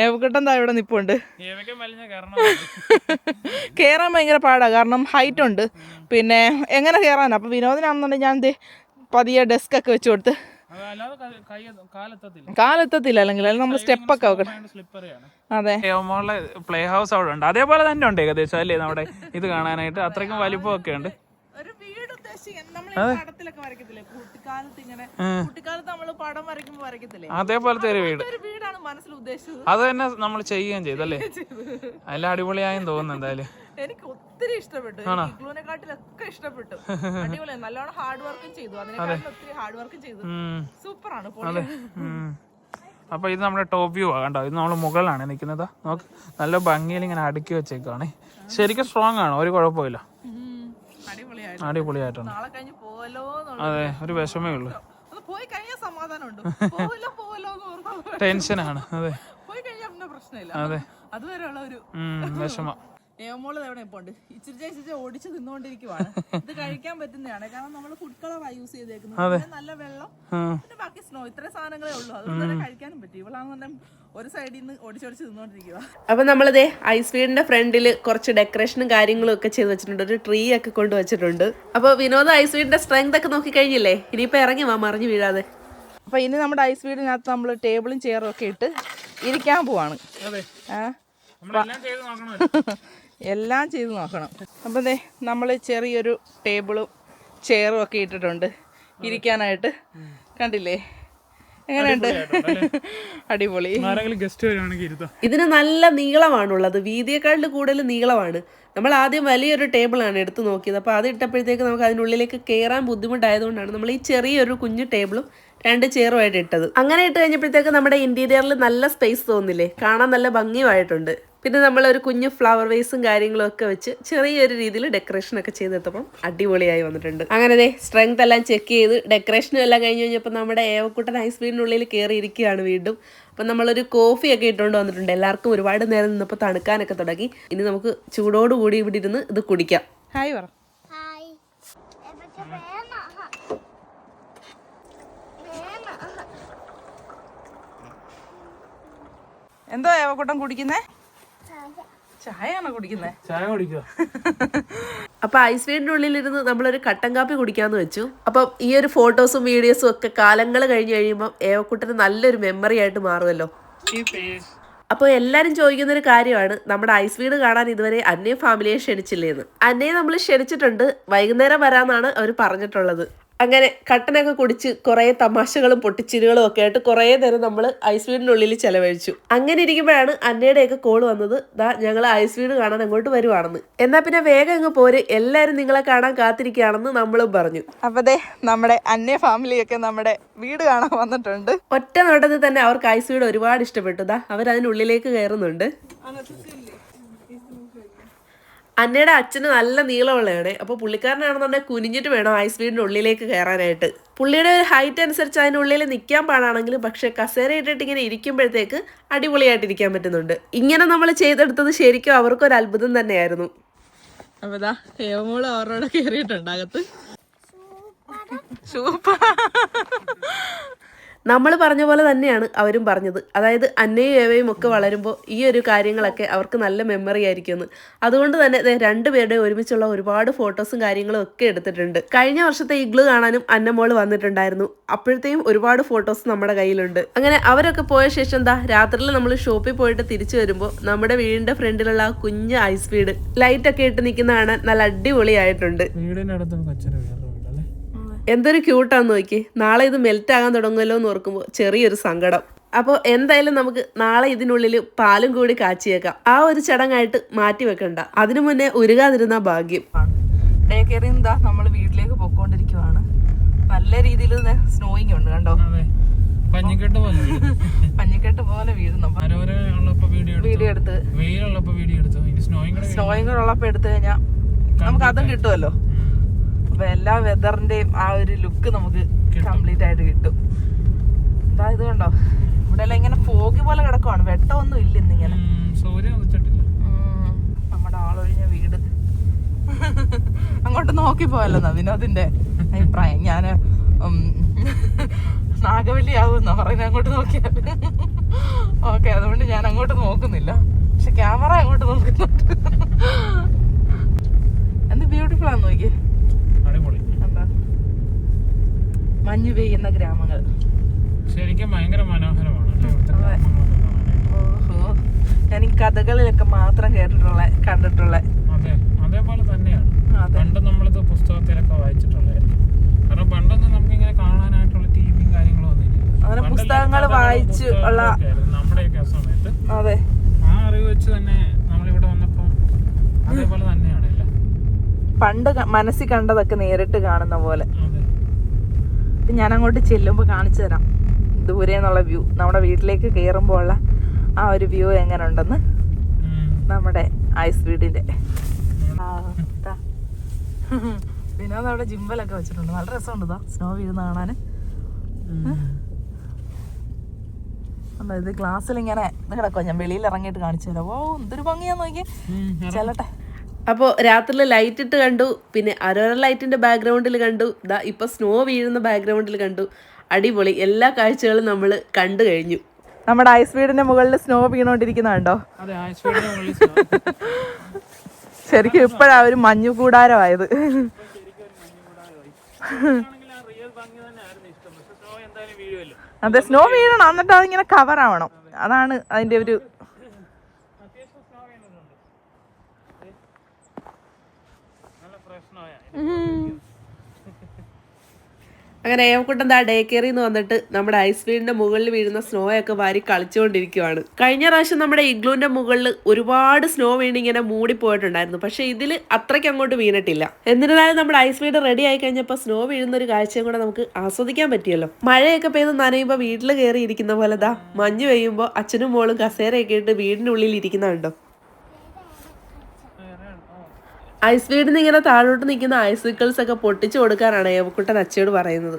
ഏവക്കെട്ടം താ ഇവിടെ നിപ്പുണ്ട്. കയറാൻ ഭയങ്കര പാടാ കാരണം ഹൈറ്റ് ഉണ്ട്. പിന്നെ എങ്ങനെ കയറാനാ അപ്പൊ വിനോദനാണെന്നുണ്ടെങ്കിൽ ഞാൻ ദേ പതിയെ ഡെസ്ക് ഒക്കെ വെച്ച് കൊടുത്ത് കാലെത്തത്തില്ല. കാലെത്തത്തില്ല അല്ലെങ്കിൽ നമ്മൾ സ്റ്റെപ്പൊക്കെ അതെ. മോളെ പ്ലേ ഹൗസ് അവിടെ ഉണ്ട്. അതേപോലെ തന്നെ ഉണ്ട് ഏകദേശം അല്ലേ നമ്മുടെ ഇത് കാണാനായിട്ട്? അത്രയ്ക്കും വലിപ്പമൊക്കെ ഉണ്ട്. ഒരു വീട് ഉദ്ദേശിക്കാൻ നമ്മൾ പടത്തിലൊക്കെ വരയ്ക്കത്തില്ലേ? കുട്ടിക്കാലത്ത് ഇങ്ങനെ കുട്ടിക്കാലത്ത് നമ്മൾ പടം വരയ്ക്കുമ്പോൾ വരയ്ക്കത്തില്ലേ? അതേപോലത്തെ ഒരു വീട്. ഒരു വീടാണ് മനസ്സിൽ ഉദ്ദേശിച്ചത്. അത് തന്നെ നമ്മൾ ചെയ്യുകയും ചെയ്തല്ലേ എല്ലാം അടിപൊളിയായും തോന്നുന്നു എന്തായാലും. എനിക്ക് ഒത്തിരി ഇഷ്ടപ്പെട്ടു. ഇഗ്ലൂനെക്കാട്ടിലൊക്കെ ഇഷ്ടപ്പെട്ടു. അടിപൊളിയാണ് നല്ലോണം ഹാർഡ് വർക്കും ചെയ്തു. അതിനെക്കാട്ടിലും ഒത്തിരി ഹാർഡ് വർക്കും ചെയ്തു. സൂപ്പർ സൂപ്പറാണ് ഉം. അപ്പൊ ഇത് നമ്മുടെ ടോപ്പ് വ്യൂ ആ കണ്ടോ? ഇത് നമ്മൾ മുകളിലാണ് നിൽക്കുന്നത്. നോക്ക് നല്ല ഭംഗിയിൽ ഇങ്ങനെ അടുക്കി വെച്ചേക്കാണ് ശരിക്കും സ്ട്രോങ് ആണ് ഒരു കുഴപ്പമില്ല അടിപൊളിയായിട്ടുണ്ട്. അതെ ഒരു വിഷമേ ഉള്ളൂ. ടെൻഷനാണ് അതെ. അതെ. വിഷമം. ഏമോൾ എവിടെ ഇപ്പൊ ഉണ്ട് ഇച്ചിരി ഇച്ചിരി ഓടിച്ച് തിന്നുകൊണ്ടിരിക്കുവാണ് <laughs> ഇത് കഴിക്കാൻ പറ്റുന്നതാണ്. കാരണം നമ്മൾ ഫുഡ് കളറാ യൂസ് ചെയ്തേക്കുന്നത്. നല്ല വെള്ളം. പിന്നെ ബാക്കി സ്നോ ഇത്ര സാധനങ്ങളേ ഉള്ളൂ. അതുകൊണ്ട് തന്നെ കഴിക്കാനും പറ്റും. ഇവളാണെന്നുണ്ടെങ്കിൽ ഒരു സൈഡിൽ നിന്ന് ഓടിച്ചോടിച്ച് തിന്നുകൊണ്ടിരിക്കുക അപ്പൊ നമ്മളിതേ ഐസ് വീടിന്റെ ഫ്രണ്ടിൽ കുറച്ച് ഡെക്കറേഷനും കാര്യങ്ങളും ഒക്കെ ചെയ്ത് വെച്ചിട്ടുണ്ട്. ഒരു ട്രീ ഒക്കെ കൊണ്ടുവച്ചിട്ടുണ്ട് അപ്പൊ വിനോദ ഐസ് വീടിന്റെ സ്ട്രെങ്ത് ഒക്കെ നോക്കി കഴിഞ്ഞില്ലേ? ഇനിയിപ്പോ ഇറങ്ങി വാ മറിഞ്ഞു വീഴാതെ. അപ്പൊ ഇനി നമ്മുടെ ഐസ് വീടിനകത്ത് നമ്മൾ ടേബിളും ചെയറും ഒക്കെ ഇട്ട് ഇരിക്കാൻ പോവാണ്. അതെ. ആ. <laughs> എല്ലാം ചെയ്ത് നോക്കണം. അപ്പം ദേ നമ്മൾ ചെറിയൊരു ടേബിളും ചെയറും ഒക്കെ ഇട്ടിട്ടുണ്ട്. ഇരിക്കാനായിട്ട്. കണ്ടില്ലേ? എങ്ങനെയുണ്ട്? അടിപൊളി. ഇതിന് നല്ല നീളമാണുള്ളത്. വീതിയേക്കാളിൽ കൂടുതൽ നീളമാണ്. നമ്മൾ ആദ്യം വലിയൊരു ടേബിളാണ് എടുത്ത് നോക്കിയത്. അപ്പോൾ അത് ഇട്ടപ്പോഴത്തേക്ക് നമുക്ക് അതിനുള്ളിലേക്ക് കയറാൻ ബുദ്ധിമുട്ടായതുകൊണ്ടാണ് നമ്മൾ ഈ ചെറിയൊരു കുഞ്ഞു ടേബിളും രണ്ട് ചെയറുമായിട്ട് ഇട്ടത്. അങ്ങനെ ഇട്ട് കഴിഞ്ഞപ്പോഴത്തേക്ക് നമ്മുടെ ഇന്റീരിയറിൽ നല്ല സ്പേസ് തോന്നില്ലേ? കാണാൻ നല്ല ഭംഗിയുമായിട്ടുണ്ട്. പിന്നെ നമ്മൾ ഒരു കുഞ്ഞു ഫ്ലവർ വേസും കാര്യങ്ങളും ഒക്കെ വെച്ച് ചെറിയൊരു രീതിയിൽ ഡെക്കറേഷൻ ഒക്കെ ചെയ്തെത്തപ്പം അടിപൊളിയായി വന്നിട്ടുണ്ട്. അങ്ങനെ ദേ സ്ട്രെങ്ത് എല്ലാം ചെക്ക് ചെയ്ത് ഡെക്കറേഷനും എല്ലാം കഴിഞ്ഞ് കഴിഞ്ഞപ്പോൾ നമ്മുടെ ഏവക്കുട്ടൻ ഐസ് ക്രീമിനുള്ളിൽ കയറിയിരിക്കുകയാണ് വീണ്ടും. അപ്പം നമ്മളൊരു കോഫി ഒക്കെ ഇട്ടുകൊണ്ട് വന്നിട്ടുണ്ട്. എല്ലാവർക്കും ഒരുപാട് നേരം നിന്നപ്പോൾ തണുക്കാനൊക്കെ തുടങ്ങി. ഇനി നമുക്ക് ചൂടോടുകൂടി ഇവിടെ ഇരുന്ന് ഇത് കുടിക്കാം. ഹായ് പറ. എന്തോ ഏവക്കൂട്ടം കുടിക്കുന്നേ. ചായയാണോ കുടിക്കുന്നത് ചായ കുടിക്കുക അപ്പൊ ഐസ് വീടിന്റെ ഉള്ളിലിരുന്ന് നമ്മളൊരു കട്ടൻ കാപ്പി കുടിക്കാന്ന് വെച്ചു. അപ്പം ഈ ഒരു ഫോട്ടോസും വീഡിയോസും ഒക്കെ കാലങ്ങൾ കഴിഞ്ഞ് കഴിയുമ്പോൾ ഏവക്കുട്ടന് നല്ലൊരു മെമ്മറി ആയിട്ട് മാറുമല്ലോ. അപ്പോൾ എല്ലാവരും ചോദിക്കുന്ന ഒരു കാര്യമാണ് നമ്മുടെ ഐസ് വീട് കാണാൻ ഇതുവരെ അന്നേ ഫാമിലിയെ ക്ഷണിച്ചില്ലേന്ന്. അന്നയെ നമ്മൾ ക്ഷണിച്ചിട്ടുണ്ട് വൈകുന്നേരം വരാമെന്നാണ് അവർ പറഞ്ഞിട്ടുള്ളത്. അങ്ങനെ കട്ടനൊക്കെ കുടിച്ച് കുറേ തമാശകളും പൊട്ടിച്ചിരികളും ഒക്കെ ആയിട്ട് കുറേ നേരം നമ്മൾ ഐസ് വീടിനുള്ളിൽ ചെലവഴിച്ചു. അങ്ങനെ ഇരിക്കുമ്പോഴാണ് അന്നയുടെയൊക്കെ കോൾ വന്നത്. ദാ ഞങ്ങൾ ഐസ് വീട് കാണാൻ അങ്ങോട്ട് വരുവാണെന്ന്. എന്നാൽ പിന്നെ വേഗം അങ്ങ് പോര്. എല്ലാവരും നിങ്ങളെ കാണാൻ കാത്തിരിക്കുകയാണെന്ന് നമ്മളും പറഞ്ഞു. അപ്പൊ ദേ നമ്മുടെ അന്യ ഫാമിലിയൊക്കെ നമ്മുടെ വീട് കാണാൻ വന്നിട്ടുണ്ട്. ഒറ്റ നോട്ടത്തിൽ തന്നെ അവർക്ക് ഐസ് വീട് ഒരുപാട് ഇഷ്ടപ്പെട്ടു. ദാ അവരതിനുള്ളിലേക്ക് കയറുന്നുണ്ട്. അന്നയുടെ അച്ഛന് നല്ല നീളമുള്ളതാണ് അപ്പോൾ പുള്ളിക്കാരനാണെന്നുണ്ടെങ്കിൽ കുനിഞ്ഞിട്ട് വേണം ഐസ് വീടിന്റെ ഉള്ളിലേക്ക് കയറാനായിട്ട്. പുള്ളിയുടെ ഒരു ഹൈറ്റ് അനുസരിച്ച് അതിനുള്ളിൽ നിൽക്കാൻ പാടാണെങ്കിലും പക്ഷേ കസേര ഇട്ടിട്ട് ഇങ്ങനെ ഇരിക്കുമ്പോഴത്തേക്ക് അടിപൊളിയായിട്ട് ഇരിക്കാൻ പറ്റുന്നുണ്ട്. ഇങ്ങനെ നമ്മൾ ചെയ്തെടുത്തത് ശരിക്കും അവർക്കൊരു അത്ഭുതം തന്നെയായിരുന്നു. അപ്പൊ ഇതാ ഏവമോൾ അവരോട് കയറിയിട്ടുണ്ട് അകത്ത്. സൂപ്പർ നമ്മൾ പറഞ്ഞ പോലെ തന്നെയാണ് അവരും പറഞ്ഞത്. അതായത് അന്നയും ഏവയും ഒക്കെ വളരുമ്പോൾ ഈ ഒരു കാര്യങ്ങളൊക്കെ അവർക്ക് നല്ല മെമ്മറി ആയിരിക്കുമെന്ന് അതുകൊണ്ട് തന്നെ രണ്ടുപേരുടെ ഒരുമിച്ചുള്ള ഒരുപാട് ഫോട്ടോസും കാര്യങ്ങളും ഒക്കെ എടുത്തിട്ടുണ്ട്. കഴിഞ്ഞ വർഷത്തെ ഇഗ്ലു കാണാനും അന്നമോൾ വന്നിട്ടുണ്ടായിരുന്നു. അപ്പോഴത്തെയും ഒരുപാട് ഫോട്ടോസ് നമ്മുടെ കയ്യിലുണ്ട്. അങ്ങനെ അവരൊക്കെ പോയ ശേഷം എന്താ രാത്രിയിൽ നമ്മൾ ഷോപ്പിൽ പോയിട്ട് തിരിച്ചു വരുമ്പോൾ നമ്മുടെ വീടിന്റെ ഫ്രണ്ടിലുള്ള കുഞ്ഞ് ഐസ് വീട് ലൈറ്റ് ഒക്കെ ഇട്ട് നിൽക്കുന്ന കാണാൻ നല്ല അടിപൊളിയായിട്ടുണ്ട്. വീടിന്റെ എന്തൊരു ക്യൂട്ടാന്ന് നോക്കി. നാളെ ഇത് മെൽറ്റ് ആകാൻ തുടങ്ങുമല്ലോ എന്ന് ഓർക്കുമ്പോൾ ചെറിയൊരു സങ്കടം. അപ്പോൾ എന്തായാലും നമുക്ക് നാളെ ഇതിനുള്ളിൽ പാലും കൂടി കാച്ചിയേക്കാം. ആ ഒരു ചടങ്ങായിട്ട് മാറ്റി വെക്കണ്ട. അതിനു മുന്നേ ഉരുകാതിരുന്ന ഭാഗ്യം. ഡേ എന്താ നമ്മൾ വീട്ടിലേക്ക് പൊക്കോണ്ടിരിക്കുവാണ് നല്ല രീതിയിൽ സ്നോയിങ് ഉണ്ട് കണ്ടോ? പഞ്ഞിക്കെട്ട് പോലെ. <laughs> പഞ്ഞിക്കെട്ട് പോലെ വീഴുന്നു വീഡിയോ എടുത്തു. വീഡിയോ എടുത്ത്. വെയിലുള്ളപ്പോ വീഡിയോ എടുത്തു. ഇനി സ്നോയിങ് ഉള്ളപ്പോ എടുത്തു കഴിഞ്ഞാൽ നമുക്ക് അതും കിട്ടുമല്ലോ എല്ലാ വെതറിന്റെയും ആ ഒരു ലുക്ക് നമുക്ക് കംപ്ലീറ്റ് ആയിട്ട് കിട്ടും. എന്താ ഇത് കണ്ടോ? ഇവിടെ എല്ലാം ഇങ്ങനെ ഫോഗി പോലെ കിടക്കുവാണ്. വെട്ടമൊന്നും ഇല്ല ഇന്നിങ്ങനെ. നമ്മുടെ ആളൊഴിഞ്ഞ വീട്. അങ്ങോട്ട് നോക്കി പോയല്ലോ വിനോദിന്റെ അഭിപ്രായം. ഞാൻ നാഗവല്ലിയാവും നാഗവല്ലി ആവുന്ന പറയുന്നത് അങ്ങോട്ട് നോക്കിയാൽ. ഓക്കെ അതുകൊണ്ട് ഞാൻ അങ്ങോട്ട് നോക്കുന്നില്ല. പക്ഷെ ക്യാമറ അങ്ങോട്ട് നോക്കുന്നുണ്ട്. എന്ത് ബ്യൂട്ടിഫുൾ ആണെന്ന് നോക്കിയേ അടിപൊളി എന്താ മഞ്ഞ് പെയ്യുന്ന ഗ്രാമങ്ങൾ. ശരിക്കും ഭയങ്കര മനോഹരമാണ്. ഓഹോ. ഞാൻ ഈ കഥകളിലൊക്കെ മാത്രം കേട്ടിട്ടുള്ള കണ്ടിട്ടുള്ള. അതെ. അതേപോലെ തന്നെയാണ്. പണ്ട് നമ്മളിത് പുസ്തകത്തിലൊക്കെ വായിച്ചിട്ടുള്ളതായിരിക്കും കാരണം പണ്ടൊന്നും നമുക്ക് ഇങ്ങനെ കാണാനായിട്ടുള്ള ടിവിയും കാര്യങ്ങളും ഒന്നും ഇല്ല. അങ്ങനെ പണ്ടെല്ലാം പുസ്തകങ്ങൾ വായിച്ച് ഉള്ള നമ്മുടെയൊക്കെ സമയത്ത്. അതെ. ആ അറിവ് വെച്ച് തന്നെ നമ്മളിവിടെ വന്നപ്പോൾ അതേപോലെ തന്നെയാണ് പണ്ട് മനസ്സിൽ കണ്ടതൊക്കെ നേരിട്ട് കാണുന്ന പോലെ. ഇപ്പൊ ഞാൻ അങ്ങോട്ട് ചെല്ലുമ്പോൾ കാണിച്ചു തരാം. ദൂരെ എന്നുള്ള വ്യൂ. നമ്മുടെ വീട്ടിലേക്ക് കയറുമ്പോൾ ഉള്ള ആ ഒരു വ്യൂ എങ്ങനെ ഉണ്ടെന്ന് നമ്മുടെ ഐസ് വീടിന്റെ വിനോദം അവിടെ ജിമ്പലൊക്കെ വെച്ചിട്ടുണ്ട്. നല്ല രസമുണ്ട് ഇതാ സ്നോ വീഴുന്ന കാണാൻ. ഇത് ഗ്ലാസ്സിൽ ഇങ്ങനെ ഇത് കിടക്കുവാ. ഞാൻ വെളിയിൽ ഇറങ്ങിയിട്ട് കാണിച്ചു തരാം. ഓ എന്തൊരു ഭംഗിയാന്ന് നോക്കി. ചെല്ലട്ടെ. അപ്പോൾ രാത്രിയിൽ ലൈറ്റ് ഇട്ട് കണ്ടു. പിന്നെ അരോര ലൈറ്റിന്റെ ബാക്ക്ഗ്രൗണ്ടിൽ കണ്ടു. ദാ ഇപ്പോൾ സ്നോ വീഴുന്ന ബാക്ക്ഗ്രൗണ്ടിൽ കണ്ടു. അടിപൊളി. എല്ലാ കാഴ്ചകളും നമ്മൾ കണ്ടു കഴിഞ്ഞു. നമ്മുടെ ഐസ് വീടിന്റെ മുകളിൽ സ്നോ വീണോണ്ടിരിക്കുന്നുണ്ടോ? അതെ ആശ്വയുടെ മുകളിൽ സ്നോ- ശരിക്കും ഇപ്പോഴാ ഒരു മഞ്ഞു കൂടാരമായത്. അതെ സ്നോ വീഴണം. എന്നിട്ട് അതിങ്ങനെ കവർ ആവണം. അതാണ് അതിന്റെ ഒരു അത്യാവശ്യം സ്നോ വീണിട്ടുണ്ട് ദേ. നല്ല ഫ്രഷ് സ്നോയാ അങ്ങനെ ഏവക്കുട്ടൻ ദാ ഡേ കെയറിൽ നിന്ന് വന്നിട്ട് നമ്മുടെ ഐസ് വീടിന്റെ മുകളിൽ വീഴുന്ന സ്നോ ഒക്കെ വാരി കളിച്ചുകൊണ്ടിരിക്കുവാണ്. കഴിഞ്ഞ പ്രാവശ്യം നമ്മുടെ ഇഗ്ലൂന്റെ മുകളിൽ ഒരുപാട് സ്നോ വീണിങ്ങനെ മൂടി പോയിട്ടുണ്ടായിരുന്നു പക്ഷെ ഇതിൽ അത്രയ്ക്ക് അങ്ങോട്ട് വീണിട്ടില്ല. എന്നിരുന്നാലും നമ്മുടെ ഐസ് വീട് റെഡി ആയി കഴിഞ്ഞപ്പോൾ സ്നോ വീഴുന്ന ഒരു കാഴ്ചയും കൂടെ നമുക്ക് ആസ്വദിക്കാൻ പറ്റിയല്ലോ. മഴയൊക്കെ പെയ്ത് നനയുമ്പോൾ വീട്ടിൽ കയറി ഇരിക്കുന്ന പോലെ ദാ മഞ്ഞ് പെയ്യുമ്പോൾ അച്ഛനും മോളും കസേരയൊക്കെ ഇട്ട് വീടിന്റെ ഉള്ളിൽ ഇരിക്കുന്നുണ്ടോ? ഐസ് വീടിന് ഇങ്ങനെ താഴോട്ട് നിൽക്കുന്ന ഐസിക്കിൾസ് ഒക്കെ പൊട്ടിച്ചു കൊടുക്കാനാണ് ഏവക്കുട്ടൻ അച്ഛയോട് പറയുന്നത്.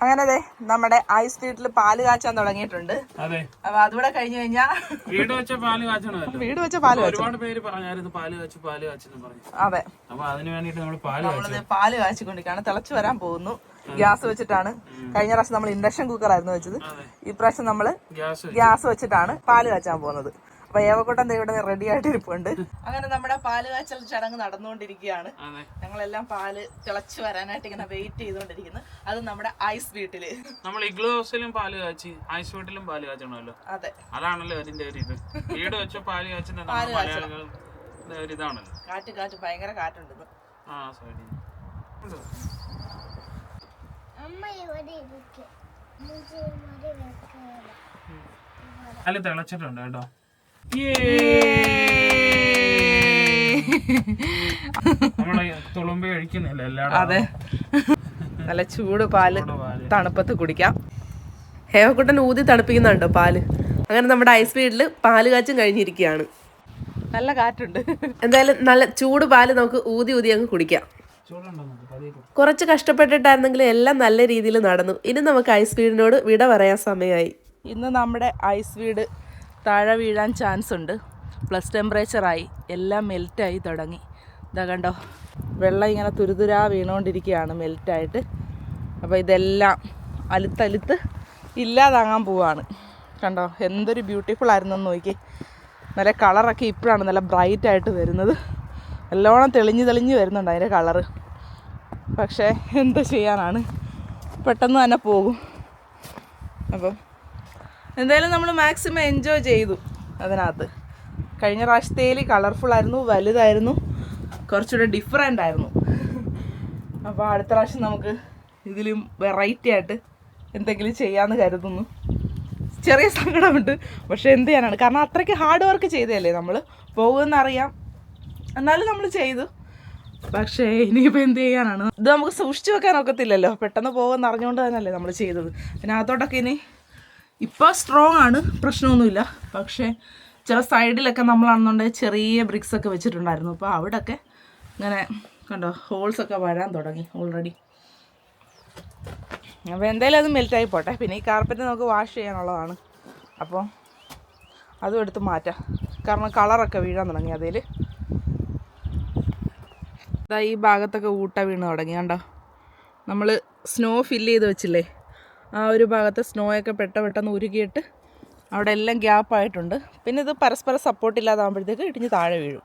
അങ്ങനെ അതെ നമ്മുടെ ഐസ് വീട്ടിൽ പാൽ കാച്ചാൻ തുടങ്ങിയിട്ടുണ്ട്. അതെ. അപ്പൊ അതുകൂടെ കഴിഞ്ഞു കഴിഞ്ഞാൽ വീട് വെച്ച പാൽ കാച്ചണോ <laughs> വീട് വെച്ച പാൽ കാച്ചും. ഒരുപാട് പേര് പറഞ്ഞായിരുന്നു പാൽ കാച്ചു പാൽ കാച്ചെന്ന് പറഞ്ഞു. അതെ. അപ്പൊ അതിന് വേണ്ടിട്ട് നമ്മൾ പാൽ പാൽ കാച്ചിക്കൊണ്ടിരിക്കുകയാണ്. തിളച്ചു വരാൻ പോകുന്നു. ഗ്യാസ് വെച്ചിട്ടാണ്. കഴിഞ്ഞ പ്രാവശ്യം നമ്മൾ ഇൻഡക്ഷൻ കുക്കർ ആയിരുന്നു വെച്ചത് ഈ പ്രാവശ്യം നമ്മൾ ഗ്യാസ് ഗ്യാസ് വെച്ചിട്ടാണ് പാൽ കാച്ചാൻ പോകുന്നത്. അപ്പൊ ഏവക്കൂട്ടം ഇവിടെ റെഡി ആയിട്ട് ഇരിപ്പുണ്ട്. അങ്ങനെ നമ്മുടെ പാൽ കാച്ചൽ ചടങ്ങ് നടന്നുകൊണ്ടിരിക്കുകയാണ്. ഞങ്ങളെല്ലാം പാൽ തിളച്ചു വരാനായിട്ട് ഇങ്ങനെ വെയിറ്റ് ചെയ്തുകൊണ്ടിരിക്കുന്നു. അത് നമ്മുടെ ഐസ് വീട്ടിൽ. നമ്മൾ ഇഗ്ലോ ഹൗസിലും പാൽ കാച്ചി ഐസ് വീട്ടിലും പാൽ കാച്ചണമല്ലോ. അതെ. അതാണല്ലോ അതിന്റെ ഒരു ഇത്. വീട് വെച്ച പാൽ കാച്ചുന്ന നമ്മുടെ ഒരു ഇതാണല്ലോ. കാറ്റ് കാറ്റ് ഭയങ്കര കാറ്റുണ്ട് അല്ല ആ അമ്മ ഇവിടെ ഇരിക്കും. പാൽ തിളച്ചിട്ടുണ്ട് കേട്ടോ. നമ്മളെ തുളുമ്പി കഴിക്കുന്നില്ല എല്ലാവരും അതെ. നല്ല ചൂട് പാൽ തണുപ്പത്ത് കുടിക്കാം. ഹേവക്കുട്ടൻ ഊതി തണുപ്പിക്കുന്നുണ്ടോ പാൽ? അങ്ങനെ നമ്മുടെ ഐസ് വീട്ടിൽ പാൽ കാച്ചും കഴിഞ്ഞിരിക്കുകയാണ്. നല്ല കാറ്റുണ്ട്. എന്തായാലും നല്ല ചൂട് പാൽ നമുക്ക് ഊതി ഊതി അങ്ങ് കുടിക്കാം. ചൂടുണ്ടോ നമുക്ക്? പതിയെ കുടി. കുറച്ച് കഷ്ടപ്പെട്ടിട്ടായിരുന്നെങ്കിലും എല്ലാം നല്ല രീതിയിൽ നടന്നു. ഇനി നമുക്ക് ഐസ് വീടിനോട് വിട പറയാൻ സമയമായി. ഇന്ന് നമ്മുടെ ഐസ് വീട് താഴെ വീഴാൻ ചാൻസ് ഉണ്ട്. പ്ലസ് ടെമ്പറേച്ചറായി എല്ലാം മെൽറ്റായി തുടങ്ങി. ഇതാ കണ്ടോ? വെള്ളം ഇങ്ങനെ തുരുതുരാ വീണുകൊണ്ടിരിക്കുകയാണ് മെൽറ്റായിട്ട് അപ്പോൾ ഇതെല്ലാം അലുത്തലുത്ത് ഇല്ലാതാകാൻ പോവാണ്. കണ്ടോ? എന്തൊരു ബ്യൂട്ടിഫുൾ ആയിരുന്നെന്ന് നോക്കി നല്ല കളറൊക്കെ ഇപ്പോഴാണ് നല്ല ബ്രൈറ്റ് ആയിട്ട് വരുന്നത്. നല്ലോണം തെളിഞ്ഞ് തെളിഞ്ഞ് വരുന്നുണ്ട് അതിന്റെ കളറ് പക്ഷേ എന്ത് ചെയ്യാനാണ്? പെട്ടെന്ന് തന്നെ പോകും. അപ്പം എന്തായാലും നമ്മൾ മാക്സിമം എൻജോയ് ചെയ്തു അതിനകത്ത്. കഴിഞ്ഞ പ്രാവശ്യത്തേൽ ആയിരുന്നു വലുതായിരുന്നു കുറച്ചുകൂടെ ഡിഫറെന്റ് ആയിരുന്നു. അപ്പോൾ അടുത്ത പ്രാവശ്യം നമുക്ക് ഇതിലും വെറൈറ്റി ആയിട്ട് എന്തെങ്കിലും ചെയ്യാമെന്ന് കരുതുന്നു. ചെറിയ സങ്കടമുണ്ട് പക്ഷേ എന്ത് ചെയ്യാനാണ്? കാരണം അത്രയ്ക്ക് ഹാർഡ് വർക്ക് ചെയ്തതല്ലേ നമ്മൾ പോകുമെന്നറിയാം. എന്നാലും നമ്മൾ ചെയ്തു. പക്ഷേ ഇനിയിപ്പോൾ എന്ത് ചെയ്യാനാണ്? ഇത് നമുക്ക് സൂക്ഷിച്ചു വെക്കാൻ ഒക്കത്തില്ലല്ലോ. പെട്ടെന്ന് പോകുമെന്ന് അറിഞ്ഞുകൊണ്ട് തന്നെയല്ലേ നമ്മൾ ചെയ്തത്. അതിനകത്തോട്ടൊക്കെ ഇനി ഇപ്പോൾ സ്ട്രോങ് ആണ്. പ്രശ്നമൊന്നുമില്ല. പക്ഷേ ചില സൈഡിലൊക്കെ നമ്മളാണെന്നുണ്ടെങ്കിൽ ചെറിയ ബ്രിക്സ് ഒക്കെ വെച്ചിട്ടുണ്ടായിരുന്നു. അപ്പോൾ അവിടെയൊക്കെ ഇങ്ങനെ കണ്ടോ ഹോൾസ് ഒക്കെ വരാൻ തുടങ്ങി ഓൾറെഡി അപ്പോൾ എന്തായാലും അത് മെൽറ്റായി പോട്ടെ. പിന്നെ ഈ കാർപ്പറ്റ് നമുക്ക് വാഷ് ചെയ്യാനുള്ളതാണ്. അപ്പോൾ അതും എടുത്ത് മാറ്റാം. കാരണം കളറൊക്കെ വീഴാൻ തുടങ്ങി അതിൽ ഈ ഭാഗത്തൊക്കെ ഊട്ട വീണ് തുടങ്ങി. കണ്ടോ? നമ്മൾ സ്നോ ഫില്ല് ചെയ്ത് വെച്ചില്ലേ? ആ ഒരു ഭാഗത്ത് സ്നോ ഒക്കെ പെട്ട പെട്ടെന്ന് ഉരുകിയിട്ട് അവിടെ എല്ലാം ഗ്യാപ്പായിട്ടുണ്ട് പിന്നെ ഇത് പരസ്പരം സപ്പോർട്ട് ഇല്ലാതാകുമ്പോഴത്തേക്ക് ഇടിഞ്ഞ് താഴെ വീഴും.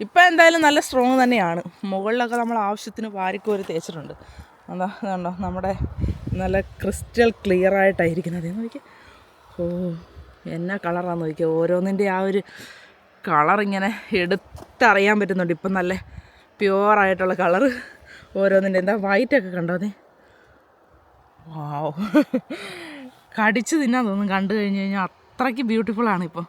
ഇപ്പം എന്തായാലും നല്ല സ്ട്രോങ് തന്നെയാണ്. മുകളിലൊക്കെ നമ്മൾ ആവശ്യത്തിന് വാരിക്കോരി തേച്ചിട്ടുണ്ട്. എന്താ കണ്ടോ നമ്മുടെ നല്ല ക്രിസ്റ്റൽ ക്ലിയർ ആയിട്ടായിരിക്കുന്നത്. നോക്കി ഓ എന്നാ കളറാന്ന് നോക്കിയാൽ ഓരോന്നിന്റെ ആ ഒരു കളർ ഇങ്ങനെ എടുത്തറിയാൻ പറ്റുന്നുണ്ട്. ഇപ്പം നല്ല പ്യുവറായിട്ടുള്ള കളറ് ഓരോന്നിന്റെ എന്താ വൈറ്റൊക്കെ കണ്ടോ നീ? വാവ് കടിച്ച് തിന്നാൻ തോന്നും കണ്ടു കഴിഞ്ഞു കഴിഞ്ഞാൽ അത്രയ്ക്ക് ബ്യൂട്ടിഫുൾ ആണ് ഇപ്പോൾ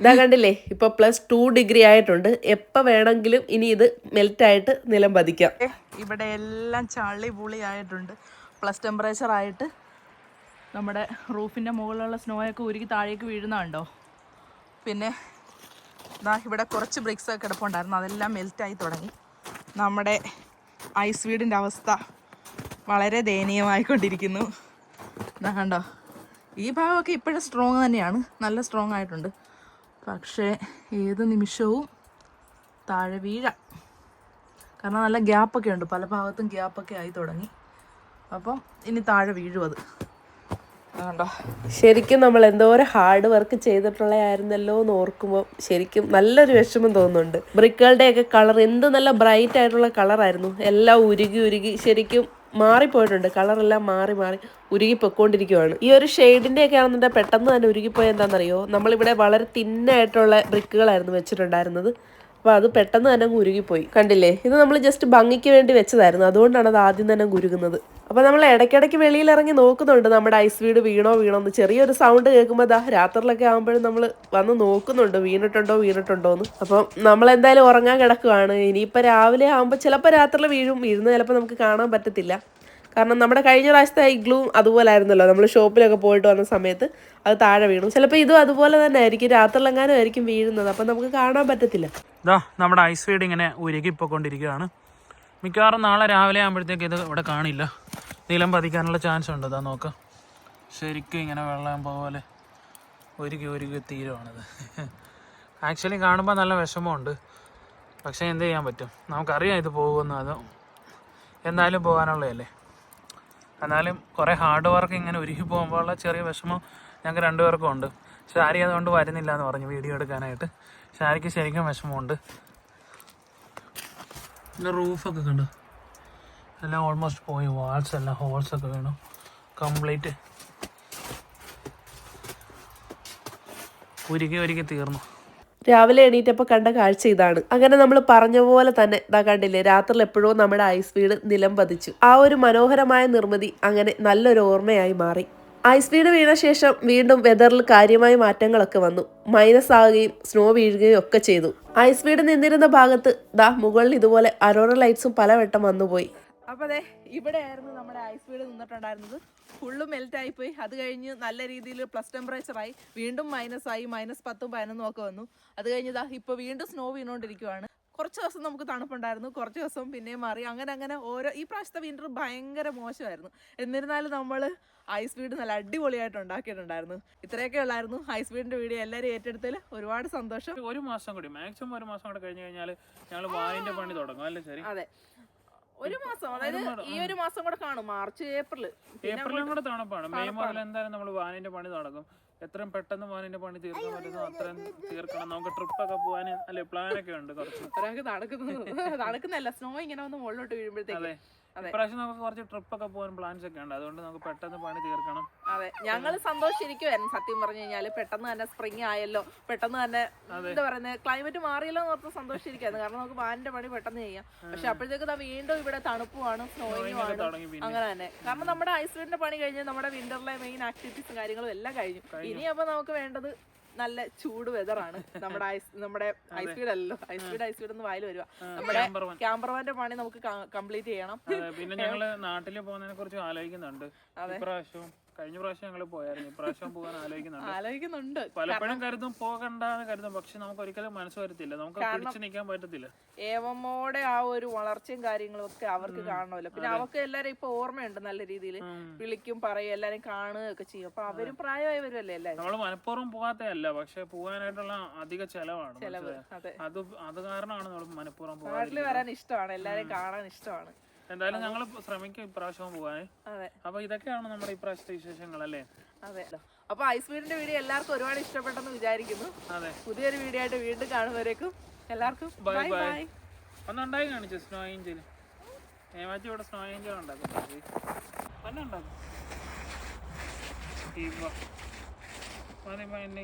ഇതാ കണ്ടില്ലേ? ഇപ്പൊ പ്ലസ് ടു ഡിഗ്രി ആയിട്ടുണ്ട്. എപ്പോ വേണമെങ്കിലും ഇനി ഇത് മെൽറ്റ് ആയിട്ട് നിലം പതിക്കാം. ഇവിടെ എല്ലാം ചള്ളി പുളി ആയിട്ടുണ്ട്. പ്ലസ് ടെമ്പറേച്ചർ ആയിട്ട് നമ്മുടെ റൂഫിന്റെ മുകളിലുള്ള സ്നോ ഒക്കെ ഉരുകി താഴേക്ക് വീഴുന്നുണ്ടോ പിന്നെ ഇവിടെ കുറച്ച് ബ്രിക്സ് ഒക്കെ കിടപ്പുണ്ടായിരുന്നു. അതെല്ലാം മെൽറ്റ് ആയി തുടങ്ങി. നമ്മുടെ ഐസ് വീടിന്റെ അവസ്ഥ വളരെ ദയനീയമായിക്കൊണ്ടിരിക്കുന്നു. കണ്ടോ? ഈ ഭാഗമൊക്കെ ഇപ്പോഴും സ്ട്രോങ് തന്നെയാണ്. നല്ല സ്ട്രോങ് ആയിട്ടുണ്ട്. പക്ഷേ ഏത് നിമിഷവും താഴെ വീഴാം. കാരണം നല്ല ഗ്യാപ്പൊക്കെ ഉണ്ട്. പല ഭാഗത്തും ഗ്യാപ്പൊക്കെ ആയി തുടങ്ങി. അപ്പം ഇനി താഴെ വീഴും അത്. കണ്ടോ? ശരിക്കും നമ്മൾ എന്തോരം ഹാർഡ് വർക്ക് ചെയ്തിട്ടുള്ളതായിരുന്നല്ലോ എന്ന് ഓർക്കുമ്പോൾ ശരിക്കും നല്ലൊരു വിഷമം തോന്നുന്നുണ്ട്. ബ്രിക്കുകളുടെയൊക്കെ കളർ എന്ത് നല്ല ബ്രൈറ്റ് ആയിട്ടുള്ള കളറായിരുന്നു എല്ലാം ഉരുകി ഉരുകി ശരിക്കും മാറിപ്പോയിട്ടുണ്ട്. കളറെല്ലാം മാറി മാറി ഉരുകി പൊക്കോണ്ടിരിക്കുവാണ് ഈ ഒരു ഷെയ്ഡിന്റെ ഒക്കെ ആണെന്നുണ്ടെങ്കിൽ പെട്ടെന്ന് തന്നെ ഉരുകിപ്പോയി എന്താണെന്നറിയോ? നമ്മളിവിടെ വളരെ തിന്നായിട്ടുള്ള ബ്രിക്കുകളായിരുന്നു വെച്ചിട്ടുണ്ടായിരുന്നത്. അപ്പോൾ അത് പെട്ടെന്ന് തന്നെ അങ്ങ് ഉരുകിപ്പോയി കണ്ടില്ലേ? ഇത് നമ്മൾ ജസ്റ്റ് ഭംഗിക്ക് വേണ്ടി വെച്ചതായിരുന്നു. അതുകൊണ്ടാണ് അത് ആദ്യം തന്നെ ഉരുകുന്നത് അപ്പോൾ നമ്മൾ ഇടയ്ക്കിടയ്ക്ക് വെളിയിൽ ഇറങ്ങി നോക്കുന്നുണ്ട്. നമ്മുടെ ഐസ് വീട് വീണോ വീണോ എന്ന് ചെറിയൊരു സൗണ്ട് കേൾക്കുമ്പോൾ ദാ രാത്രിയിലൊക്കെ ആകുമ്പോഴും നമ്മൾ വന്ന് നോക്കുന്നുണ്ട്. വീണിട്ടുണ്ടോ വീണിട്ടുണ്ടോ എന്ന്. അപ്പം നമ്മൾ എന്തായാലും ഉറങ്ങാൻ കിടക്കുവാണ്. ഇനിയിപ്പോൾ രാവിലെ ആകുമ്പോൾ ചിലപ്പോൾ രാത്രിയിൽ വീഴും. വീഴുന്നത് ചിലപ്പോൾ നമുക്ക് കാണാൻ പറ്റത്തില്ല. കാരണം നമ്മുടെ കഴിഞ്ഞ പ്രാവശ്യത്തെ ഇഗ്ലൂ അതുപോലെ ആയിരുന്നല്ലോ നമ്മൾ ഷോപ്പിലൊക്കെ പോയിട്ട് വന്ന സമയത്ത് അത് താഴെ വീണു. ചിലപ്പോൾ ഇതും അതുപോലെ തന്നെ ആയിരിക്കും. രാത്രിലെങ്ങാനും ആയിരിക്കും വീഴുന്നത്. അപ്പം നമുക്ക് കാണാൻ പറ്റത്തില്ല. ഇതാ നമ്മുടെ ഐസ് വീട് ഇങ്ങനെ ഉരുകി ഉരുകിപ്പോയിക്കൊണ്ടിരിക്കുകയാണ്. മിക്കവാറും നാളെ രാവിലെ ആകുമ്പോഴത്തേക്ക് ഇത് ഇവിടെ കാണില്ല. നീലം പതിക്കാനുള്ള ചാൻസ് ഉണ്ട്. ഇതാ നോക്ക്. ശരിക്കും ഇങ്ങനെ വെള്ളം പോലെ ഒരുക്കി ഒരുക്കി തീരുവാണിത്. ആക്ച്വലി കാണുമ്പോൾ നല്ല വിഷമമുണ്ട്. പക്ഷേ എന്ത് ചെയ്യാൻ പറ്റും? നമുക്കറിയാം ഇത് പോകുമെന്ന് അത് എന്തായാലും പോകാനുള്ളതല്ലേ? എന്നാലും കുറേ ഹാർഡ് വർക്ക് ഇങ്ങനെ ഒരുക്കി പോകുമ്പോഴുള്ള ചെറിയ വിഷമം ഞങ്ങൾക്ക് രണ്ടുപേർക്കും ഉണ്ട്. ഷാരി അതുകൊണ്ട് വരുന്നില്ല എന്ന് പറഞ്ഞു വീഡിയോ എടുക്കാനായിട്ട്. ഷാരിക്ക് ശരിക്കും വിഷമമുണ്ട്. പിന്നെ റൂഫൊക്കെ കണ്ടു? എല്ലാം ഓൾമോസ്റ്റ് പോയി. വാൾസ് എല്ലാം ഹോൾസ് ഒക്കെ വീണു. കംപ്ലീറ്റ് ഉരുകി ഒരുക്കി തീർന്നു. രാവിലെ എണീറ്റപ്പോൾ കണ്ട കാഴ്ച ഇതാണ്. അങ്ങനെ നമ്മൾ പറഞ്ഞ പോലെ തന്നെ ഇതാ കണ്ടില്ലേ രാത്രിയിൽ എപ്പോഴോ നമ്മുടെ ഐസ് വീട് നിലം പതിച്ചു. ആ ഒരു മനോഹരമായ നിർമ്മിതി അങ്ങനെ നല്ലൊരു ഓർമ്മയായി മാറി. ഐസ് വീട് വീണ ശേഷം വീണ്ടും വെതറിൽ കാര്യമായ മാറ്റങ്ങളൊക്കെ വന്നു. മൈനസ് ആവുകയും സ്നോ വീഴുകയും ഒക്കെ ചെയ്തു. ഐസ് വീട് നിന്നിരുന്ന ഭാഗത്ത് ദാ മുകളിൽ ഇതുപോലെ അരോറ ലൈറ്റ്സും പലവട്ടം വന്നുപോയി. അപ്പോൾ അതെ ഇവിടെ ആയിരുന്നു നമ്മുടെ ഐസ് വീട് നിന്നിട്ടുണ്ടായിരുന്നത്. ഫുള്ള് മെൽറ്റ് ആയിപ്പോയി. അത് കഴിഞ്ഞ് നല്ല രീതിയിൽ പ്ലസ് ടെമ്പറേച്ചറായി വീണ്ടും മൈനസ് ആയി മൈനസ് പത്തും പതിനൊന്നും ഒക്കെ വന്നു. അത് കഴിഞ്ഞതാ ഇപ്പോൾ വീണ്ടും സ്നോ വീണുകൊണ്ടിരിക്കുവാണ്. കുറച്ച് ദിവസം നമുക്ക് തണുപ്പുണ്ടായിരുന്നു. കുറച്ച് ദിവസം പിന്നെയും മാറി. അങ്ങനെ അങ്ങനെ ഓരോ ഈ പ്രാവശ്യത്തെ വിന്റർ ഭയങ്കര മോശമായിരുന്നു. എന്നിരുന്നാലും നമ്മൾ ഐസ് വീട് നല്ല അടിപൊളിയായിട്ട് ഉണ്ടാക്കിയിട്ടുണ്ടായിരുന്നു. ഇത്രയൊക്കെ ഉള്ളായിരുന്നു ഐസ് വീടിന്റെ വീഡിയോ. എല്ലാവരും ഏറ്റെടുത്തതിൽ ഒരുപാട് സന്തോഷം. ഒരു മാസം കൂടി. മാക്സിമം ഒരു മാസം കൂടെ കഴിഞ്ഞ് കഴിഞ്ഞാൽ ഞങ്ങൾ വായിന്റെ പണി തുടങ്ങും. അല്ലേ ശരി? അതെ. ഒരു മാസം അതായത് ഈ ഒരു മാസം കൂടെ കാണും മാർച്ച് ഏപ്രിൽ ഏപ്രിലും കൂടെ തണുപ്പാണ്. മെയ് മുതൽ എന്തായാലും നമ്മൾ വാനിന്റെ പണി നടക്കും. എത്രയും പെട്ടെന്ന് വാനിന്റെ പണി തീർക്കാൻ പറ്റുന്നു അത്രയും തീർക്കണം. നമുക്ക് ട്രിപ്പ് ഒക്കെ പോകാൻ അല്ലെ പ്ലാനൊക്കെ ഉണ്ട് കുറച്ച്. നടക്കുന്നു നടക്കുന്നത് നടക്കുന്നല്ല സ്നോ ഇങ്ങനെ വന്ന് മുകളിലോട്ട് വീഴുമ്പോഴത്തേക്ക് ഇപ്രാവശ്യം നമുക്ക് കുറച്ച് ട്രിപ്പ് ഒക്കെ പോകാൻ പ്ലാൻസ് ഒക്കെ ഉണ്ട്. അതുകൊണ്ട് നമുക്ക് പെട്ടെന്ന് പണി തീർക്കണം. അതെ. ഞങ്ങൾ സന്തോഷിച്ചിരിക്കുമായിരുന്നു സത്യം പറഞ്ഞു കഴിഞ്ഞാൽ പെട്ടെന്ന് തന്നെ സ്പ്രിംഗ് ആയല്ലോ. പെട്ടെന്ന് തന്നെ എന്താ പറയുന്നത് ക്ലൈമറ്റ് മാറിയല്ലോ എന്ന് ഓർത്ത് സന്തോഷിച്ചിരിക്കായിരുന്നു കാരണം നമുക്ക് വാനിന്റെ പണി പെട്ടെന്ന് ചെയ്യാം. പക്ഷെ അപ്പോഴത്തേക്ക് വീണ്ടും ഇവിടെ തണുപ്പുമാണ് അങ്ങനെ തന്നെ. കാരണം നമ്മുടെ ഐസ്ലൻഡിന്റെ പണി കഴിഞ്ഞ് നമ്മുടെ വിന്ററിലെ മെയിൻ ആക്ടിവിറ്റീസും കാര്യങ്ങളും എല്ലാം കഴിഞ്ഞു. ഇനി അപ്പൊ നമുക്ക് വേണ്ടത് നല്ല ചൂട് വെതറാണ് നമ്മുടെ ഐസ് നമ്മുടെ ഐസ് വീഡ് അല്ലല്ലോ ഐസ് വീഡ് ഐസ് വീഡ് എന്ന് വായിൽ വരുക. നമ്മുടെ. ക്യാമ്പർമാന്റെ പണി നമുക്ക് കംപ്ലീറ്റ് ചെയ്യണം. പിന്നെ ഞങ്ങൾ നാട്ടിൽ പോകുന്നതിനെ കുറിച്ച് ആലോചിക്കുന്നുണ്ട്. ഇപ്രാവശ്യവും കഴിഞ്ഞ പ്രാവശ്യം ഞങ്ങൾ പോയായിരുന്നു. ഇപ്രാവശ്യം പോകാൻ ആലോചിക്കുന്നുണ്ട്. ആലോചിക്കുന്നുണ്ട്. പലപ്പോഴും കരുതും പോകണ്ടെന്ന് കരുതും. പക്ഷെ നമുക്ക് ഒരിക്കലും മനസ്സ് വരത്തില്ല. നമുക്ക് പിടിച്ചു നിൽക്കാൻ പറ്റത്തില്ല. ഏവമ്മോടെ ആ ഒരു വളർച്ചയും കാര്യങ്ങളും ഒക്കെ അവർക്ക് കാണണമല്ലോ. പിന്നെ അവർക്ക് എല്ലാരും ഇപ്പൊ ഓർമ്മയുണ്ട് നല്ല രീതിയിൽ വിളിക്കും പറയും എല്ലാരും കാണുകയൊക്കെ ചെയ്യും. അപ്പൊ അവരും പ്രായമായി വരുമല്ലേ എല്ലാരും നമ്മൾ മനഃപൂർവം പോകാത്തതല്ല. പക്ഷെ പോകാനായിട്ടുള്ള അധിക ചെലവാണ്. ചെലവ്. അതെ. അത് കാരണമാണ് നമ്മൾ മനഃപൂർവം നാട്ടിൽ വരാൻ ഇഷ്ടമാണ്. എല്ലാരും കാണാൻ ഇഷ്ടമാണ്. എന്തായാലും ഞങ്ങൾ ശ്രമിക്കും ഇപ്രാവശ്യം പോകാൻ അതെ. അപ്പൊ ഇതൊക്കെയാണ് നമ്മുടെ ഇപ്രാവശ്യത്തെ വിശേഷങ്ങൾ അല്ലേ? അതെ. അപ്പൊ ഐസ് വീടിന്റെ വീഡിയോ എല്ലാവർക്കും ഒരുപാട് ഇഷ്ടപ്പെട്ടെന്ന് വിചാരിക്കുന്നു. അതെ. പുതിയൊരു വീഡിയോ ആയിട്ട് വീണ്ടും കാണുന്നവരേക്കും എല്ലാവർക്കും ബൈ ബൈ ഒന്നുണ്ടായി കാണിച്ചു സ്നോ ഏഞ്ചൽ ഏമാറ്റി ഇവിടെ സ്നോ ഏഞ്ചൽ ഉണ്ടാക്കും. ഉണ്ടാക്കും മതി എന്നെ